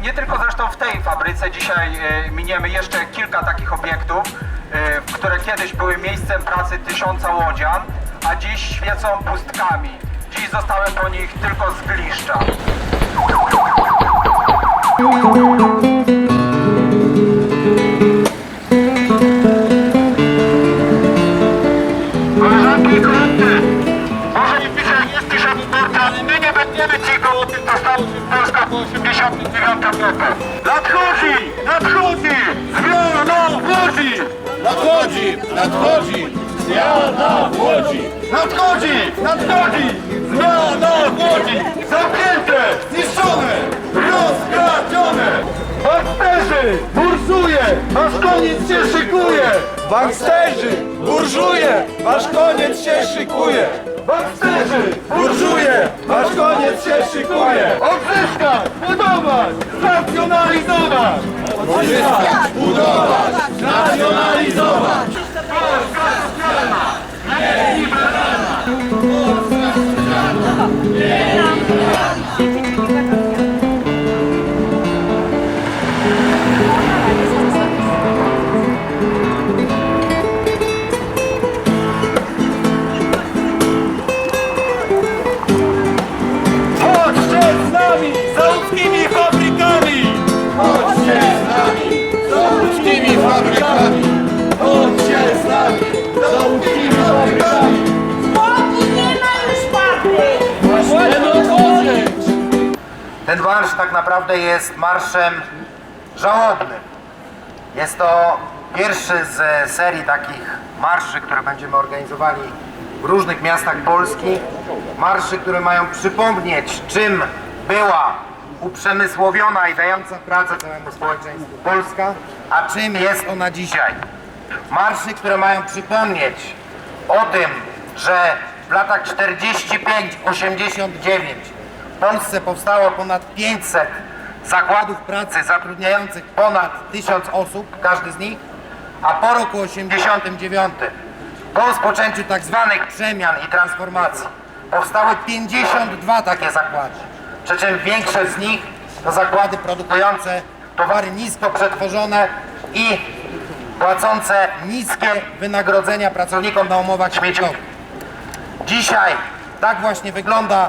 Nie tylko zresztą w tej fabryce, dzisiaj e, miniemy jeszcze kilka takich obiektów, e, które kiedyś były miejscem pracy tysiąca łodzian, a dziś świecą pustkami. Dziś zostały po nich tylko zgliszcza. Nadchodzi! Nadchodzi! Zmiana w Łodzi! Nadchodzi, nadchodzi, zmiana w Łodzi. Nadchodzi! Nadchodzi! Zmiana w Łodzi! Zamknięte! Zniszczone! Rozkradzione! Banksterzy! Bursuje! Aż koniec się szykuje! Banksterzy, burżuje, wasz koniec się szykuje. Banksterzy! Burżuje, wasz koniec się szykuje. Odzyskać! Budować! Racjonalizować! Odzyskać, budować, nacjonalizować. Chodźcie Ten marsz tak naprawdę jest marszem żałobnym. Jest to pierwszy z serii takich marszy, które będziemy organizowali w różnych miastach Polski. Marszy, które mają przypomnieć, czym była uprzemysłowiona i dająca pracę całemu społeczeństwu Polska, a czym jest ona dzisiaj. Marszy, które mają przypomnieć o tym, że w latach 45-89 w Polsce powstało ponad 500 zakładów pracy zatrudniających ponad 1000 osób, każdy z nich, a po roku 89, po rozpoczęciu tak zwanych przemian i transformacji, powstały 52 takie zakłady. Przy czym większość z nich to zakłady produkujące towary nisko przetworzone i płacące niskie wynagrodzenia pracownikom na umowach śmieciowych. Dzisiaj tak właśnie wygląda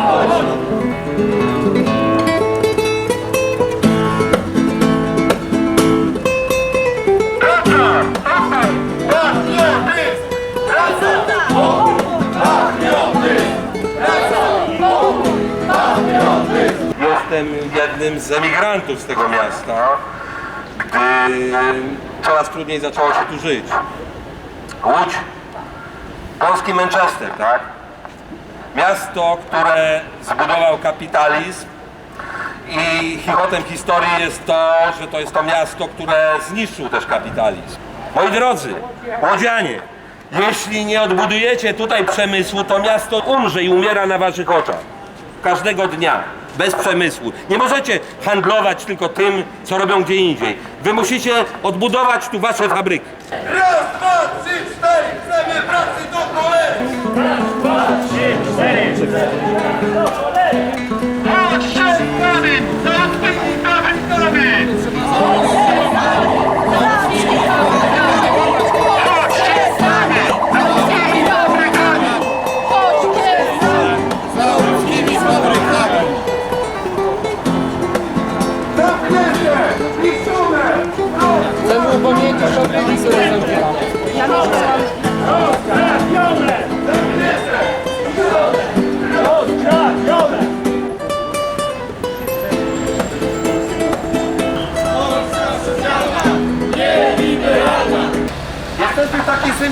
Jestem jednym z emigrantów z tego miasta, gdy coraz trudniej zaczęło się tu żyć. Łódź, polski Manchester, tak? Miasto, które zbudował kapitalizm i chichotem historii jest to, że to jest to miasto, które zniszczył też kapitalizm. Moi drodzy, łodzianie, jeśli nie odbudujecie tutaj przemysłu, to miasto umrze i umiera na waszych oczach. Każdego dnia. Bez przemysłu. Nie możecie handlować tylko tym, co robią gdzie indziej. Wy musicie odbudować tu wasze fabryki. Raz, dwa, trzy, cztery, chcemy pracy do cholery. Chodźcie z nami! Za łódzkimi fabrykami! Chodźcie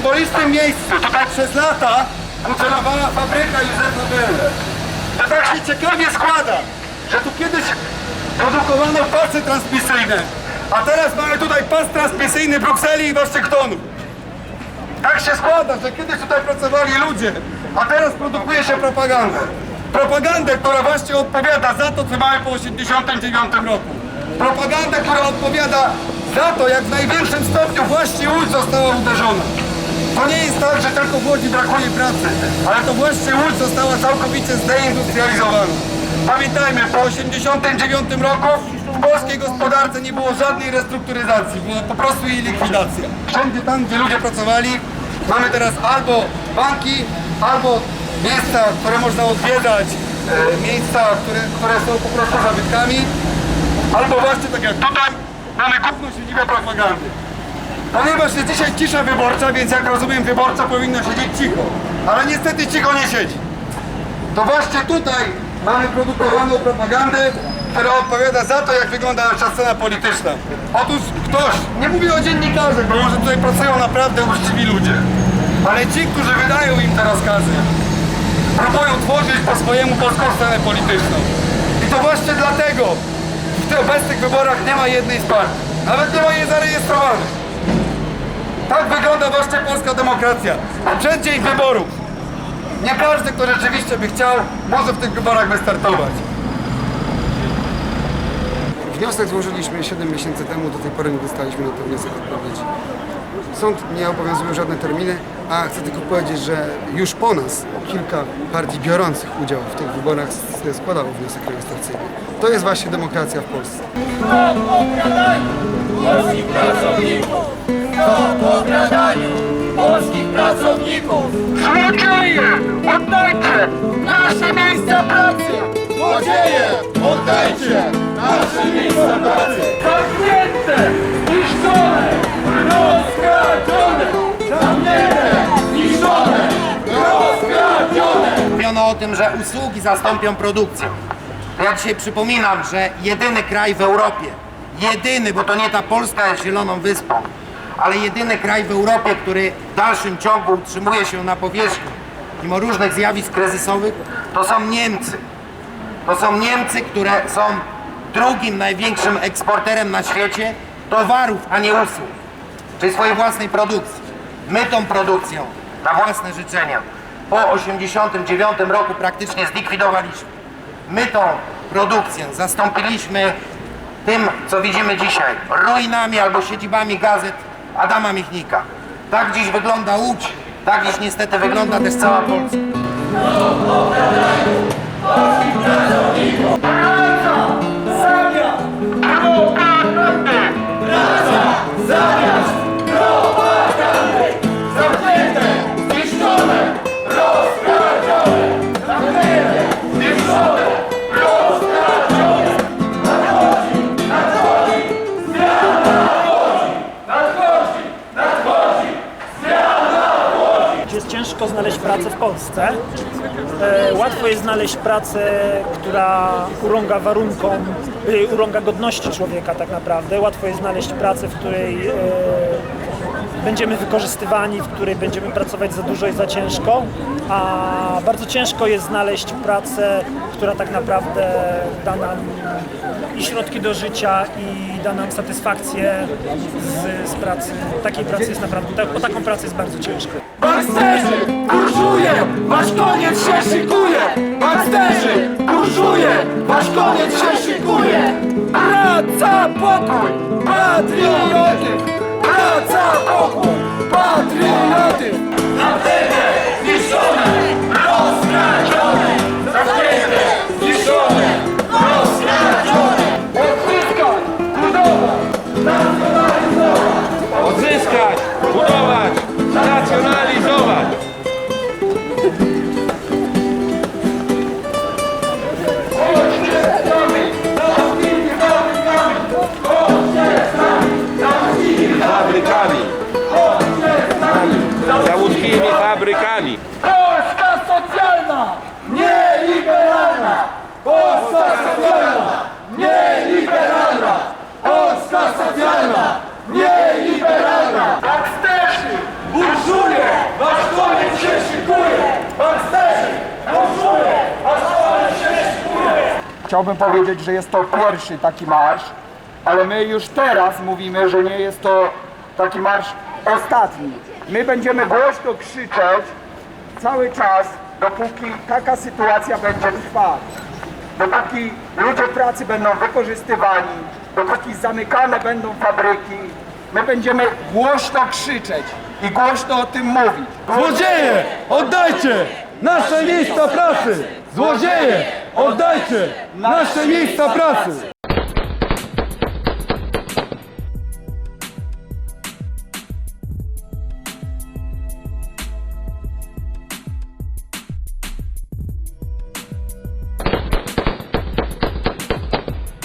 symbolicznym miejscu. Tutaj przez lata funkcjonowała fabryka Józefa Bell. To tak się ciekawie składa, Że tu kiedyś produkowano pasy transmisyjne. A teraz mamy tutaj pas transmisyjny Brukseli i Waszyngtonu. Tak się składa, że kiedyś tutaj pracowali ludzie, a teraz produkuje się propagandę. Propagandę, która właśnie odpowiada za to, co mamy po 89 roku. Propagandę, która odpowiada za to, jak w największym stopniu właśnie Łódź została uderzona. To nie jest tak, że tylko w Łodzi brakuje pracy, ale to właśnie Łódź została całkowicie zdeindustrializowana. Pamiętajmy, po 89 roku w polskiej gospodarce nie było żadnej restrukturyzacji, była po prostu jej likwidacja. Wszędzie tam, gdzie ludzie pracowali, mamy teraz albo banki, albo miejsca, które można odwiedzać, e, miejsca, które, które są po prostu zabytkami, albo właśnie tak jak tutaj mamy główną siedzibę propagandy. Ponieważ jest dzisiaj cisza wyborcza, więc jak rozumiem wyborca powinna siedzieć cicho. Ale niestety cicho nie siedzi. To właśnie tutaj mamy produkowaną propagandę, która odpowiada za to, jak wygląda nasza scena polityczna. Otóż ktoś, nie mówię o dziennikarzach, bo może tutaj pracują naprawdę uczciwi ludzie, ale ci, którzy wydają im te rozkazy, próbują tworzyć po swojemu polską scenę polityczną. I to właśnie dlatego w tych obecnych wyborach nie ma jednej z partii. Nawet nie ma jej zarejestrowanych. Tak wygląda właśnie polska demokracja. W przeddzień wyborów. Nie każdy, kto rzeczywiście by chciał, może w tych wyborach wystartować. Wniosek złożyliśmy 7 miesięcy temu, do tej pory nie dostaliśmy na ten wniosek odpowiedzi. Sąd nie obowiązują żadne terminy, a chcę tylko powiedzieć, że już po nas kilka partii biorących udział w tych wyborach składało wniosek rejestracyjny. To jest właśnie demokracja w Polsce. polskich pracowników! O okradaniu polskich pracowników! Złodzieje! Oddajcie nasze miejsca pracy! Złodzieje! Oddajcie nasze miejsca pracy! Zamknięte! Niszczone! Rozkradzione! Zamknięte! Niszczone! Rozkradzione! Mówiono o tym, że usługi zastąpią produkcję. Ja dzisiaj przypominam, że jedyny kraj w Europie, jedyny, bo to nie ta Polska jest zieloną wyspą, ale jedyny kraj w Europie, który w dalszym ciągu utrzymuje się na powierzchni, mimo różnych zjawisk kryzysowych, to są Niemcy. To są Niemcy, które są drugim największym eksporterem na świecie towarów, a nie usług, czyli swojej własnej produkcji. My tą produkcją na własne życzenia po 1989 roku praktycznie zlikwidowaliśmy. My tą produkcję zastąpiliśmy tym, co widzimy dzisiaj, ruinami albo siedzibami gazet Adama Michnika. Tak dziś wygląda Łódź, tak dziś niestety wygląda też cała Polska. Znaleźć pracę w Polsce. E, łatwo jest znaleźć pracę, która urąga warunkom, y, urąga godności człowieka tak naprawdę. Łatwo jest znaleźć pracę, w której e, będziemy wykorzystywani, w której będziemy pracować za dużo i za ciężko, a bardzo ciężko jest znaleźć pracę, która tak naprawdę da nam i środki do życia i da nam satysfakcję z, z pracy. Takiej pracy jest naprawdę, tak, o taką pracę jest bardzo ciężko. Burżuje, wasz koniec się szykuje! Burżuje, wasz koniec się szykuje! Praca, pokój, patriotyzm! Praca, socjalna, nieliberalna! Banksterzy, burżuje, wasz koniec się szykuje! Banksterzy, burżuje, wasz koniec się szykuje! Chciałbym powiedzieć, że jest to pierwszy taki marsz, ale my już teraz mówimy, że nie jest to taki marsz ostatni. My będziemy głośno krzyczeć cały czas dopóki taka sytuacja będzie trwać. Dopóki ludzie pracy będą wykorzystywani, dopóki zamykane będą fabryki, my będziemy głośno krzyczeć i głośno o tym mówić. Złodzieje, oddajcie nasze miejsca pracy! Złodzieje, oddajcie nasze miejsca pracy!